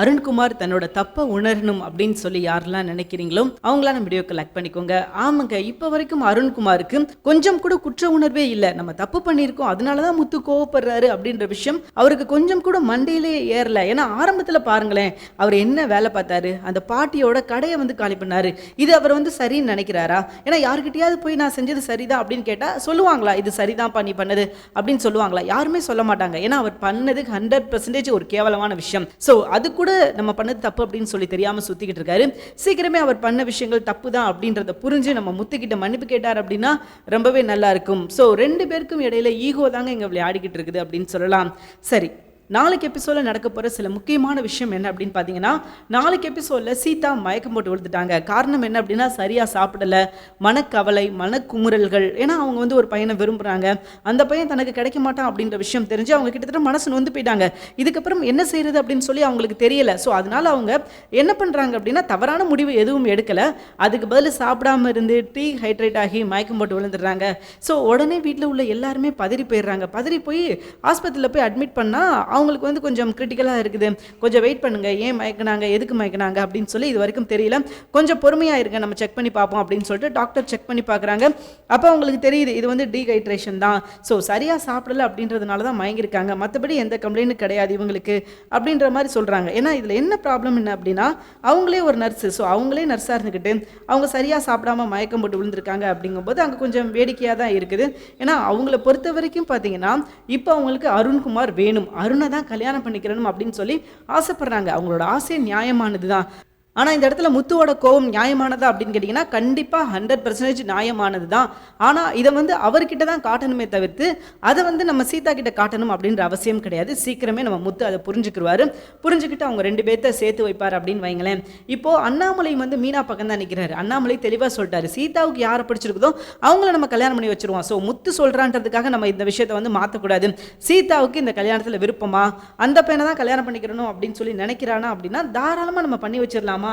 அருண்குமார் தன்னோட தப்பை உணரணும் அப்படின்னு சொல்லி யாரெல்லாம் நினைக்கிறீங்களோ அவங்களாம் நம்ம வீடியோக்கு லைக் பண்ணிக்கோங்க. ஆமாங்க இப்போ வரைக்கும் அருண்குமாருக்கு கொஞ்சம் கூட குற்ற உணர்வே இல்லை. நம்ம தப்பு பண்ணியிருக்கோம் அதனால தான் முத்து கோவப்படுறாரு அப்படின்ற விஷயம் அவருக்கு கொஞ்சம் கூட மண்டையிலே ஏறல. ஏன்னா ஆரம்பத்தில் பாருங்களேன் அவர் என்ன வேலை பார்த்தாரு? அந்த பாட்டியோட கடையை வந்து காலி பண்ணாரு. இது அவர் வந்து சரின்னு நினைக்கிறாரா? ஏன்னா யார்கிட்டயாவது போய் நான் செஞ்சது சரிதான் அப்படின்னு கேட்டால் சொல்லுவாங்களா இது சரிதான் பண்ணி பண்ணது அப்படின்னு சொல்லுவாங்களா? யாருமே சொல்ல மாட்டாங்க. ஏன்னா அவர் பண்ணது ஹண்ட்ரட் பர்சன்டேஜ் ஒரு கேவலமான விஷயம். ஸோ அது கூட கூட நம்ம பண்ணது தப்பு அப்படின்னு சொல்லி தெரியாமல் சுற்றிக்கிட்டு இருக்காரு. சீக்கிரமே அவர் பண்ண விஷயங்கள் தப்பு தான் அப்படின்றத புரிஞ்சு நம்ம முத்துக்கிட்ட மன்னிப்பு கேட்டார் அப்படின்னா ரொம்பவே நல்லா இருக்கும். ஸோ ரெண்டு பேருக்கும் இடையில ஈகோ தாங்க இங்கே விளையாடிக்கிட்டு இருக்குது அப்படின்னு சொல்லலாம். சரி நாளைக்கு எபிசோடில் நடக்க போகிற சில முக்கியமான விஷயம் என்ன அப்படின்னு பார்த்தீங்கன்னா நாளைக்கு எபிசோடில் சீதா மயக்கம் போட்டு விழுந்துட்டாங்க. காரணம் என்ன அப்படின்னா சரியாக சாப்பிடல மனக்கவலை மனக்குமுறல்கள். ஏன்னா அவங்க வந்து ஒரு பையனை விரும்புகிறாங்க அந்த பையன் தனக்கு கிடைக்க மாட்டான் அப்படின்ற விஷயம் தெரிஞ்சு அவங்க கிட்டத்தட்ட மனசு நொந்து போயிட்டாங்க. இதுக்கப்புறம் என்ன செய்யறது அப்படின்னு சொல்லி அவங்களுக்கு தெரியல. ஸோ அதனால அவங்க என்ன பண்ணுறாங்க அப்படின்னா தவறான முடிவு எதுவும் எடுக்கலை. அதுக்கு பதில் சாப்பிடாம இருந்து டீ ஹைட்ரேட் ஆகி மயக்கம் போட்டு விழுந்துடுறாங்க. ஸோ உடனே வீட்டில் உள்ள எல்லாருமே பதறி போயிடுறாங்க. பதறி போய் ஆஸ்பத்திரியில் போய் அட்மிட் பண்ணால் அவங்க அவங்களுக்கு வந்து கொஞ்சம் கிரிட்டிக்கலாக இருக்குது. கொஞ்சம் வெயிட் பண்ணுங்க. ஏன் மயக்கினாங்க? எதுக்கு மயக்கினாங்க? அப்படின்னு சொல்லி இது வரைக்கும் தெரியல. கொஞ்சம் பொறுமையாக இருங்க. நம்ம செக் பண்ணி பார்ப்போம் அப்படின்னு சொல்லிட்டு டாக்டர் செக் பண்ணி பார்க்குறாங்க. அப்போ அவங்களுக்கு தெரியுது இது வந்து டீஹைட்ரேஷன் தான். ஸோ சரியாக சாப்பிடல அப்படின்றதுனால தான் மயங்கிருக்காங்க மற்றபடி எந்த கம்ப்ளைண்ட்டும் கிடையாது இவங்களுக்கு அப்படின்ற மாதிரி சொல்கிறாங்க ஏன்னா இதில் என்ன ப்ராப்ளம் என்ன அப்படின்னா அவங்களே ஒரு நர்ஸு ஸோ அவங்களே நர்ஸாக இருந்துக்கிட்டு அவங்க சரியாக சாப்பிடாம மயக்கம் போட்டு விழுந்திருக்காங்க அப்படிங்கும்போது அங்கே கொஞ்சம் வேடிக்கையாக தான் இருக்குது. ஏன்னா அவங்கள பொறுத்த வரைக்கும் பார்த்தீங்கன்னா இப்போ அவங்களுக்கு அருண்குமார் வேணும். அருண் தான் கல்யாணம் பண்ணிக்கிறணும் அப்படின்னு சொல்லி ஆசைப்படுறாங்க. அவங்களோட ஆசை நியாயமானது தான் ஆனால் இந்த இடத்துல முத்துவோட கோபம் நியாயமானதா அப்படின்னு கேட்டிங்கன்னா கண்டிப்பாக ஹண்ட்ரட் பர்சன்டேஜ் நியாயமானது தான் ஆனால் இதை வந்து அவர்கிட்ட தான் காட்டணுமே தவிர்த்து அதை வந்து நம்ம சீதா கிட்ட காட்டணும் அப்படின்ற அவசியம் கிடையாது. சீக்கிரமே நம்ம முத்து அதை புரிஞ்சுக்கிருவாரு. புரிஞ்சுக்கிட்டு அவங்க ரெண்டு பேர்த்த சேர்த்து வைப்பார் அப்படின்னு வைங்களேன். இப்போது அண்ணாமலை வந்து மீனா பக்கம் தான் நிற்கிறாரு அண்ணாமலை தெளிவாக சொல்லிட்டாரு. சீதாவுக்கு யாரை பிடிச்சிருக்குதோ அவங்கள நம்ம கல்யாணம் பண்ணி வச்சிருவோம். ஸோ முத்து சொல்கிறான்றதுக்காக நம்ம இந்த விஷயத்தை வந்து மாற்றக்கூடாது சீதாவுக்கு இந்த கல்யாணத்தில் விருப்பமா? அந்த பையனை தான் கல்யாணம் பண்ணிக்கிறணும் அப்படின்னு சொல்லி நினைக்கிறானா அப்படின்னா தாராளமாக நம்ம பண்ணி வச்சிடலாமா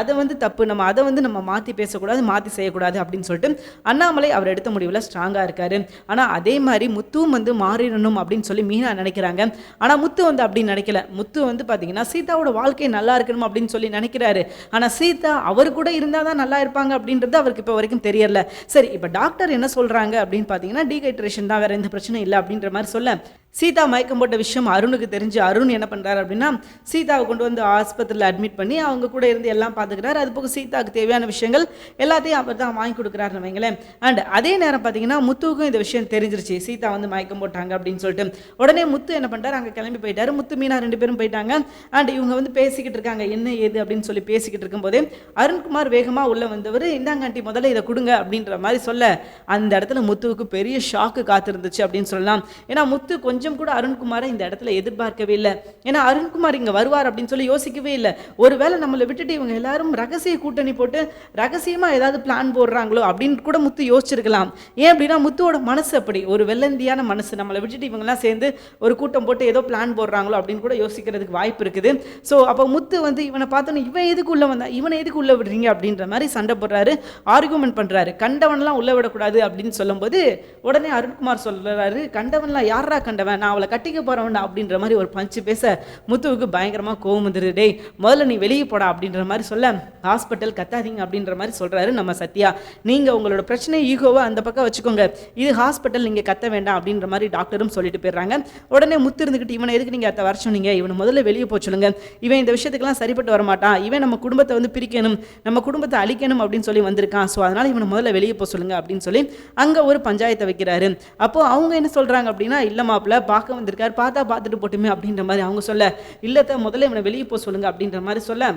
அதை வந்து தப்பு நம்ம அதை வந்து நம்ம மாற்றி பேசக்கூடாது மாற்றி செய்யக்கூடாது அப்படின்னு சொல்லிட்டு அண்ணாமலை அவர் எடுத்த முடிவில் ஸ்ட்ராங்காக இருக்காரு. ஆனால் அதே மாதிரி முத்துவும் வந்து மாறிடணும் அப்படின்னு சொல்லி மீனா நினைக்கிறாங்க. ஆனால் முத்து வந்து அப்படி நினைக்கல. முத்து வந்து பார்த்தீங்கன்னா சீதாவோட வாழ்க்கை நல்லா இருக்கணும் அப்படின்னு சொல்லி நினைக்கிறாரு. ஆனால் சீதா அவர் கூட இருந்தால் தான் நல்லா இருப்பாங்க அப்படின்றது அவருக்கு இப்போ வரைக்கும் தெரியல. சரி இப்போ டாக்டர் என்ன சொல்கிறாங்க அப்படின்னு பார்த்தீங்கன்னா டீஹைட்ரேஷன் தான் வேறு எந்த பிரச்சனையும் இல்லை அப்படின்ற மாதிரி சொல்ல. சீதா மயக்கம் போட்ட விஷயம் அருணுக்கு தெரிஞ்சு அருண் என்ன பண்ணுறாரு அப்படின்னா சீதாவை கொண்டு வந்து ஆஸ்பத்திரியில் அட்மிட் பண்ணி அவங்க கூட இருந்து எல்லாம் பார்த்துக்கிறாரு. அது போக சீதாவுக்கு தேவையான விஷயங்கள் எல்லாத்தையும் அவர் தான் வாங்கி கொடுக்குறாருன்னு வைங்களேன். அண்ட் அதே நேரம் பார்த்தீங்கன்னா முத்துவுக்கும் இந்த விஷயம் தெரிஞ்சிருச்சு. சீதா வந்து மயக்கம் போட்டாங்க அப்படின்னு சொல்லிட்டு. உடனே முத்து என்ன பண்ணுறாரு அங்கே கிளம்பி போயிட்டாரு. முத்து மீனா ரெண்டு பேரும் போயிட்டாங்க. அண்ட் இவங்க வந்து பேசிக்கிட்டு இருக்காங்க. என்ன ஏது அப்படின்னு சொல்லி பேசிக்கிட்டு இருக்கும்போதே அருண்குமார் வேகமாக உள்ளே வந்தவர் இந்தாங்க ஆண்டி முதல்ல இதை கொடுங்க அப்படின்ற மாதிரி சொல்ல அந்த இடத்துல முத்துவுக்கு பெரிய ஷாக்கு காத்திருந்துச்சு அப்படின்னு சொல்லலாம். ஏன்னா முத்து கொஞ்சம் கொஞ்சம் கூட அருண்குமாரை இந்த இடத்துல எதிர்பார்க்கவே இல்லை. ஏன்னா அருண்குமார் இங்கே வருவார் அப்படின்னு சொல்லி யோசிக்கவே இல்லை. ஒருவேளை நம்மளை விட்டுட்டு இவங்க எல்லாரும் ரகசிய கூட்டணி போட்டு ரகசியமாக ஏதாவது பிளான் போடுறாங்களோ அப்படின்னு கூட முத்து யோசிச்சிருக்கலாம். ஏன் அப்படின்னா முத்துவோட மனசு அப்படி. ஒரு வெள்ளந்தியான மனசு. நம்மளை விட்டுட்டு இவங்கெல்லாம் சேர்ந்து ஒரு கூட்டம் போட்டு ஏதோ பிளான் போடுறாங்களோ அப்படின்னு கூட யோசிக்கிறதுக்கு வாய்ப்பு இருக்குது. ஸோ அப்போ முத்து வந்து இவனை பார்த்தோன்னு இவன் எதுக்கு உள்ள வந்தா? இவனை எதுக்கு உள்ள விடுறீங்க? அப்படின்ற மாதிரி சண்டை போடுறாரு. ஆர்குமெண்ட் பண்ணுறாரு கண்டவன்லாம் உள்ள விடக்கூடாது அப்படின்னு சொல்லும்போது உடனே அருண்குமார் சொல்றாரு கண்டவன்லாம் யாரா கண்டவன்? நான் அவளை கட்டிக்க போறவன்டா அப்படின்ற மாதிரி ஒரு பஞ்சு பேச முத்துவுக்கு பயங்கரமாக கோவம் வந்துருது. டேய் முதல்ல நீ வெளியே போடா அப்படின்ற மாதிரி சொல்ல ஹாஸ்பிட்டல் கத்தாதீங்க அப்படின்ற மாதிரி சொல்கிறாரு நம்ம சத்யா. நீங்கள் உங்களோட பிரச்சனை ஈகோவை அந்த பக்கம் வச்சுக்கோங்க. இது ஹாஸ்பிட்டல் நீங்கள் கத்த வேண்டாம் அப்படின்ற மாதிரி டாக்டரும் சொல்லிட்டு போயிடுறாங்க. உடனே முத்து இருந்துக்கிட்டு இவனை எதுக்கு நீங்கள் அத்தை வர சொன்னீங்க? இவனை முதல்ல வெளியே போக சொல்லுங்க. இவன் இந்த விஷயத்துக்கெல்லாம் சரிப்பட்டு வரமாட்டான். இவன் நம்ம குடும்பத்தை வந்து பிரிக்கணும். நம்ம குடும்பத்தை அழிக்கணும் அப்படின்னு சொல்லி வந்திருக்கான். ஸோ அதனால் இவனை முதல்ல வெளியே போக சொல்லுங்க அப்படின்னு சொல்லி அங்கே ஒரு பஞ்சாயத்தை வைக்கிறாரு. அப்போது அவங்க என்ன சொல்கிறாங்க அப்படின்னா இல்லை மாப்பிள்ள பார்க்க வந்திருக்காரு. பார்த்தா பார்த்துட்டு போட்டுமே அப்படின்ற மாதிரி அவங்க சொல்ல இல்லத்த முதல்ல இவனை வெளியே போக சொல்லுங்க அப்படின்ற மாதிரி சொல்ல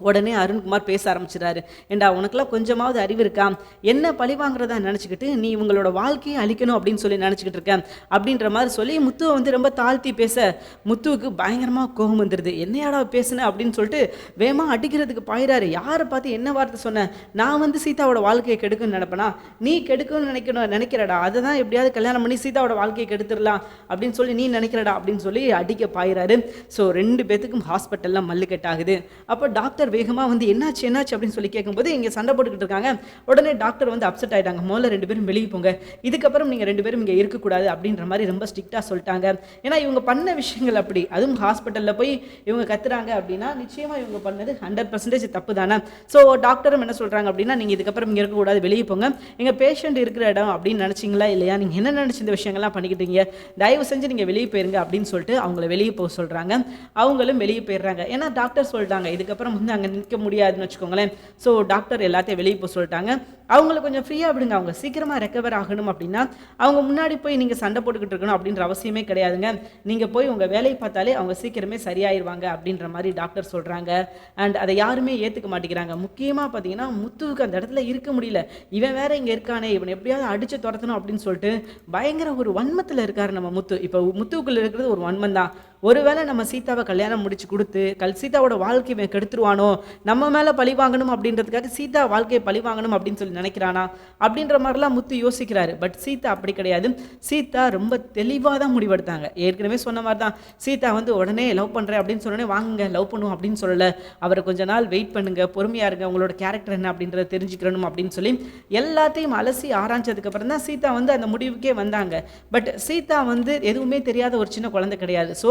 உடனே அருண்குமார் பேச ஆரம்பிச்சிடாரு ஏண்டா உனக்குலாம் கொஞ்சமாவது அறிவு இருக்கா? என்ன பழி வாங்குறதா நினச்சிக்கிட்டு நீ இவங்களோட வாழ்க்கையை அழிக்கணும் அப்படின்னு சொல்லி நினச்சிக்கிட்டு இருக்க? அப்படின்ற மாதிரி சொல்லி முத்துவை வந்து ரொம்ப தாழ்த்தி பேச முத்துவுக்கு பயங்கரமாக கோபம் வந்துடுது என்னையாடா பேசுன? அப்படின்னு சொல்லிட்டு வேமா அடிக்கிறதுக்கு பாயிறாரு. யாரை பார்த்து என்ன வார்த்தை சொன்னேன் நான் வந்து சீதாவோட வாழ்க்கையை கெடுக்கணும்னு நினைப்பேனா? நீ கெடுக்கணும்னு நினைக்கணும் நினைக்கிறடா. அதை தான் எப்படியாவது கல்யாணம் பண்ணி சீதாவோட வாழ்க்கையை கெடுத்துடலாம் அப்படின்னு சொல்லி நீ நினைக்கிறடா? அப்படின்னு சொல்லி அடிக்க பாயிறாரு. ஸோ ரெண்டு பேத்துக்கும் ஹாஸ்பிட்டலில் மல்லுக்கெட்டாகுது. அப்போ டாக்டர் டாக்டர் வேகமாக வந்து என்னாச்சு என்னாச்சு? அப்படின்னு சொல்லி கேட்கும்போது இங்கே சண்டை போட்டுக்கிட்டு இருக்காங்க. உடனே டாக்டர் வந்து அப்செட் ஆகிட்டாங்க முதல்ல ரெண்டு பேரும் வெளியே போங்க. இதுக்கப்புறம் நீங்கள் ரெண்டு பேரும் இங்கே இருக்கக்கூடாது. அப்படின்ற மாதிரி ரொம்ப ஸ்ட்ரிக்டாக சொல்லிட்டாங்க. ஏன்னா இவங்க பண்ண விஷயங்கள் அப்படி. அதுவும் ஹாஸ்பிட்டலில் போய் இவங்க கத்துறாங்க அப்படின்னா நிச்சயமாக இவங்க பண்ணது ஹண்ட்ரட் பர்சன்டேஜ் தப்பு தானே ஸோ டாக்டரும் என்ன சொல்கிறாங்க அப்படின்னா நீங்கள் இதுக்கப்புறம் இங்கே இருக்கக்கூடாது. வெளியே போங்க. எங்கள் பேஷண்ட் இருக்கிற இடம் அப்படின்னு நினச்சிங்களா இல்லையா? நீங்கள் என்ன நினச்சி இந்த விஷயங்கள்லாம் பண்ணிக்கிட்டீங்க தயவு செஞ்சு நீங்கள் வெளியே போயிருங்க அப்படின்னு சொல்லிட்டு அவங்கள வெளியே போக சொல்கிறாங்க அவங்களும் வெளியே போயிடுறாங்க. ஏன்னா டாக்டர் சொல்லிட்டாங்க இதுக்கப்புறம் வந்து அங்கே நிற்க முடியாதுன்னு வச்சுக்கோங்களேன். ஸோ டாக்டர் எல்லாத்தையும் வெளியே போக சொல்லிட்டாங்க. அவங்கள கொஞ்சம் ஃப்ரீயாக விடுங்க. அவங்க சீக்கிரமாக ரெக்கவர் ஆகணும் அப்படின்னா அவங்க முன்னாடி போய் நீங்கள் சண்டை போட்டுக்கிட்டு இருக்கணும் அப்படின்ற அவசியமே கிடையாதுங்க. நீங்கள் போய் உங்கள் வேலையை பார்த்தாலே அவங்க சீக்கிரமே சரியாயிருவாங்க அப்படின்ற மாதிரி டாக்டர் சொல்கிறாங்க அண்ட் அதை யாருமே ஏற்றுக்க மாட்டேங்கிறாங்க. முக்கியமாக பார்த்தீங்கன்னா முத்துவுக்கு அந்த இடத்துல இருக்க முடியல. இவன் வேற இங்கே இருக்கானே. இவன் எப்படியாவது அடித்து துரத்தணும் அப்படின்னு சொல்லிட்டு பயங்கர ஒரு வன்மத்தில் இருக்காரு நம்ம முத்து. இப்போ முத்துவுக்குள்ள இருக்கிறது ஒரு வன்மம் தான் ஒருவேளை நம்ம சீதாவை கல்யாணம் முடிச்சு கொடுத்து கல் சீதாவோட வாழ்க்கையை கெடுத்துருவானோ? நம்ம மேலே பழி வாங்கணும் அப்படின்றதுக்காக சீதா வாழ்க்கையை பழி வாங்கணும் அப்படின்னு சொல்லி நினைக்கிறானா? அப்படின்ற மாதிரிலாம் முத்து யோசிக்கிறாரு. பட் சீதா அப்படி கிடையாது. சீதா ரொம்ப தெளிவாக தான் முடிவெடுத்தாங்க. ஏற்கனவே சொன்ன மாதிரி தான் சீதா வந்து உடனே லவ் பண்ணுறேன் அப்படின்னு சொன்னோடனே வாங்குங்க லவ் பண்ணுவோம் அப்படின்னு சொல்லலை. அவரை கொஞ்ச நாள் வெயிட் பண்ணுங்க. பொறுமையாக இருங்க. உங்களோட கேரக்டர் என்ன அப்படின்றத தெரிஞ்சுக்கணும் அப்படின்னு சொல்லி எல்லாத்தையும் அலசி ஆராய்ச்சதுக்கப்புறம் தான் சீதா வந்து அந்த முடிவுக்கே வந்தாங்க. பட் சீதா வந்து எதுவுமே தெரியாத ஒரு சின்ன குழந்தை கிடையாது. ஸோ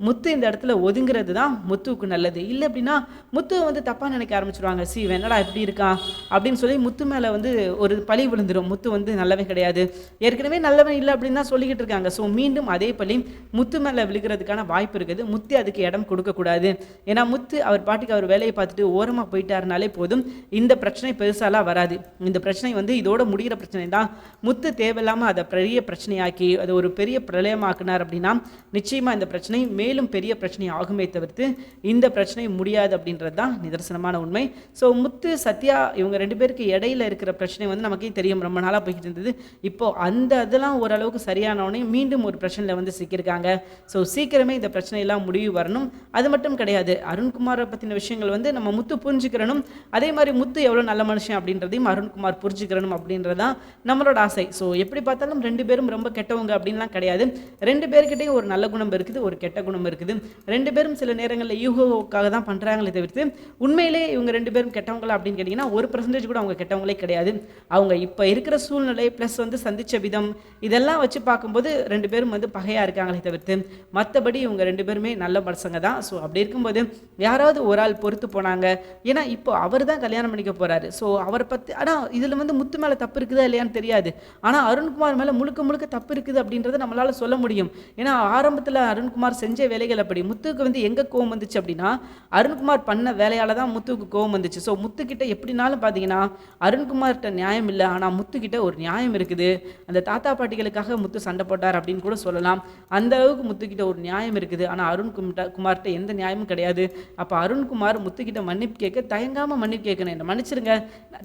முத்து இந்த இடத்துல ஒதுங்கிறது தான் முத்துவுக்கு நல்லது. இல்லை அப்படின்னா முத்துவை வந்து தப்பாக நினைக்க ஆரம்பிச்சிருவாங்க. சி இவன் என்னடா இப்படி இருக்கான் அப்படின்னு சொல்லி முத்து மேலே வந்து ஒரு பழி விழுந்துடும் முத்து வந்து நல்லவன் கிடையாது. ஏற்கனவே நல்லவன் இல்லை அப்படின்னு தான் சொல்லிக்கிட்டு இருக்காங்க. ஸோ மீண்டும் அதே பழி முத்து மேலே விழுகிறதுக்கான வாய்ப்பு இருக்குது. முத்து அதுக்கு இடம் கொடுக்கக்கூடாது ஏன்னா முத்து அவர் பாட்டுக்கு அவர் வேலையை பார்த்துட்டு ஓரமாக போயிட்டாருனாலே போதும். இந்த பிரச்சனை பெருசாலாம் வராது. இந்த பிரச்சனை வந்து இதோட முடிகிற பிரச்சனை தான். முத்து தேவையில்லாமல் அதை பெரிய பிரச்சனையாக்கி அதை ஒரு பெரிய பிரளயமாக்குனார் அப்படின்னா நிச்சயமாக இந்த பிரச்சனை மேலும் பெரிய பிரச்சனை ஆகுமே தவிர்த்து இந்த பிரச்சனை முடியாது அப்படின்றது தான் நிதர்சனமான உண்மை. ஸோ முத்து சத்யா இவங்க ரெண்டு பேருக்கு இடையில இருக்கிற பிரச்சனை வந்து நமக்கே தெரியும். ரொம்ப நாளாக போய்கிட்டு இருந்தது. இப்போ அந்த இதெல்லாம் ஓரளவுக்கு சரியானவனே மீண்டும் ஒரு பிரச்சனையில் வந்து சிக்கியிருக்காங்க. ஸோ சீக்கிரமே இந்த பிரச்சனையெல்லாம் முடிவு வரணும். அது மட்டும் கிடையாது. அருண்குமாரை பற்றின விஷயங்கள் வந்து நம்ம முத்து புரிஞ்சுக்கிறனும். அதே மாதிரி முத்து எவ்வளோ நல்ல மனுஷன் அப்படின்றதையும் அருண்குமார் புரிஞ்சுக்கிறனும் அப்படின்றதான் நம்மளோட ஆசை. ஸோ எப்படி பார்த்தாலும் ரெண்டு பேரும் ரொம்ப கெட்டவங்க அப்படின்லாம் கிடையாது. ரெண்டு பேர்கிட்டையும் ஒரு நல்ல குணம் இருக்குது ஒரு கெட்ட குணம் இருக்குது. ரெண்டு பேரும் சில நேரங்களில் யூகோவுக்காக தான் பண்ணுறாங்களே தவிர்த்து உண்மையிலே இவங்க ரெண்டு பேரும் கெட்டவங்களா அப்படின்னு கேட்டிங்கன்னா ஒரு பர்சன்டேஜ் கூட அவங்க கெட்டவங்களே கிடையாது. அவங்க இப்போ இருக்கிற சூழ்நிலை ப்ளஸ் வந்து சந்திச்ச விதம் இதெல்லாம் வச்சு பார்க்கும்போது ரெண்டு பேரும் வந்து பகையாக இருக்காங்களே தவிர்த்து மற்றபடி இவங்க ரெண்டு பேருமே நல்ல பசங்க தான். ஸோ அப்படி இருக்கும்போது யாராவது ஒரு ஆள் பொறுத்து போனாங்க. ஏன்னா இப்போ அவர் தான் கல்யாணம் பண்ணிக்க போகிறாரு ஸோ அவரை பற்றி ஆனால் இதில் வந்து முத்து மேலே தப்பு இருக்குதா இல்லையான்னு தெரியாது. ஆனால் அருண்குமார் மேலே முழுக்க முழுக்க தப்பு இருக்குது அப்படின்றத நம்மளால் சொல்ல முடியும். ஏன்னா ஆரம்பத்தில் அருண்குமார் செஞ்ச வேலைகள் அப்படி. முத்துக்கு வந்து எங்கே கோவம் வந்துச்சு அப்படின்னா அருண்குமார் பண்ண வேலையால தான் முத்துக்கு கோவம் வந்துச்சு. ஸோ முத்துக்கிட்ட எப்படினாலும் பார்த்தீங்கன்னா அருண்குமார்கிட்ட நியாயம் இல்லை. ஆனால் முத்துக்கிட்ட ஒரு நியாயம் இருக்குது. அந்த தாத்தா பாட்டிகளுக்காக முத்து சண்டை போட்டார் அப்படின்னு கூட சொல்லலாம். அந்த அளவுக்கு முத்துக்கிட்ட ஒரு நியாயம் இருக்குது. ஆனால் அருண்குமிட்ட குமார்ட்ட குமார்கிட்ட எந்த நியாயமும் கிடையாது. அப்போ அருண்குமார் முத்துக்கிட்ட மன்னிப்பு கேட்க தயங்காமல் மன்னிப்பு கேட்கணும். என்னை மன்னிச்சிருங்க.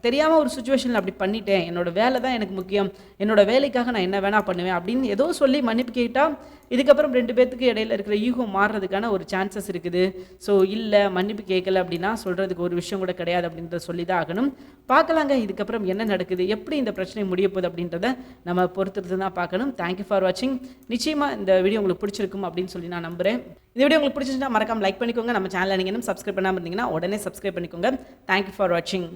தெரியாமல் ஒரு சுச்சுவேஷனில் அப்படி பண்ணிட்டேன். என்னோட வேலை தான் எனக்கு முக்கியம். என்னோட வேலைக்காக நான் என்ன வேணால் பண்ணுவேன் அப்படின்னு ஏதோ சொல்லி மன்னிப்பு கேட்டால் இதுக்கப்புறம் ரெண்டு பேர்த்துக்கு இடையில இருக்கிற ஈகோ மாறுறதுக்கான ஒரு சான்சஸ் இருக்குது. ஸோ இல்லை மன்னிப்பு கேட்கல அப்படின்னா சொல்கிறதுக்கு ஒரு விஷயம் கூட கிடையாது அப்படின்றத சொல்லி தான் ஆகணும். பார்க்கலாங்க இதுக்கப்புறம் என்ன நடக்குது எப்படி இந்த பிரச்சனை முடிய போகுது அப்படின்றத நம்ம பொறுத்திருந்து தான் பார்க்கணும். தேங்க்யூ ஃபார் வாட்சிங் நிச்சயமாக இந்த வீடியோ உங்களுக்கு பிடிச்சிருக்கும் அப்படின்னு சொல்லி நான் நம்புகிறேன் இந்த வீடியோ உங்களுக்கு பிடிச்சிருந்தா மறக்காம லைக் பண்ணிக்கோங்க. நம்ம சேனலில் நீங்கள் இன்னும் சப்ஸ்கிரைப் பண்ணாமல் இருந்தீங்கன்னா உடனே சப்ஸ்கிரைப் பண்ணிக்கோங்க. தேங்க்யூ ஃபார் வாட்சிங்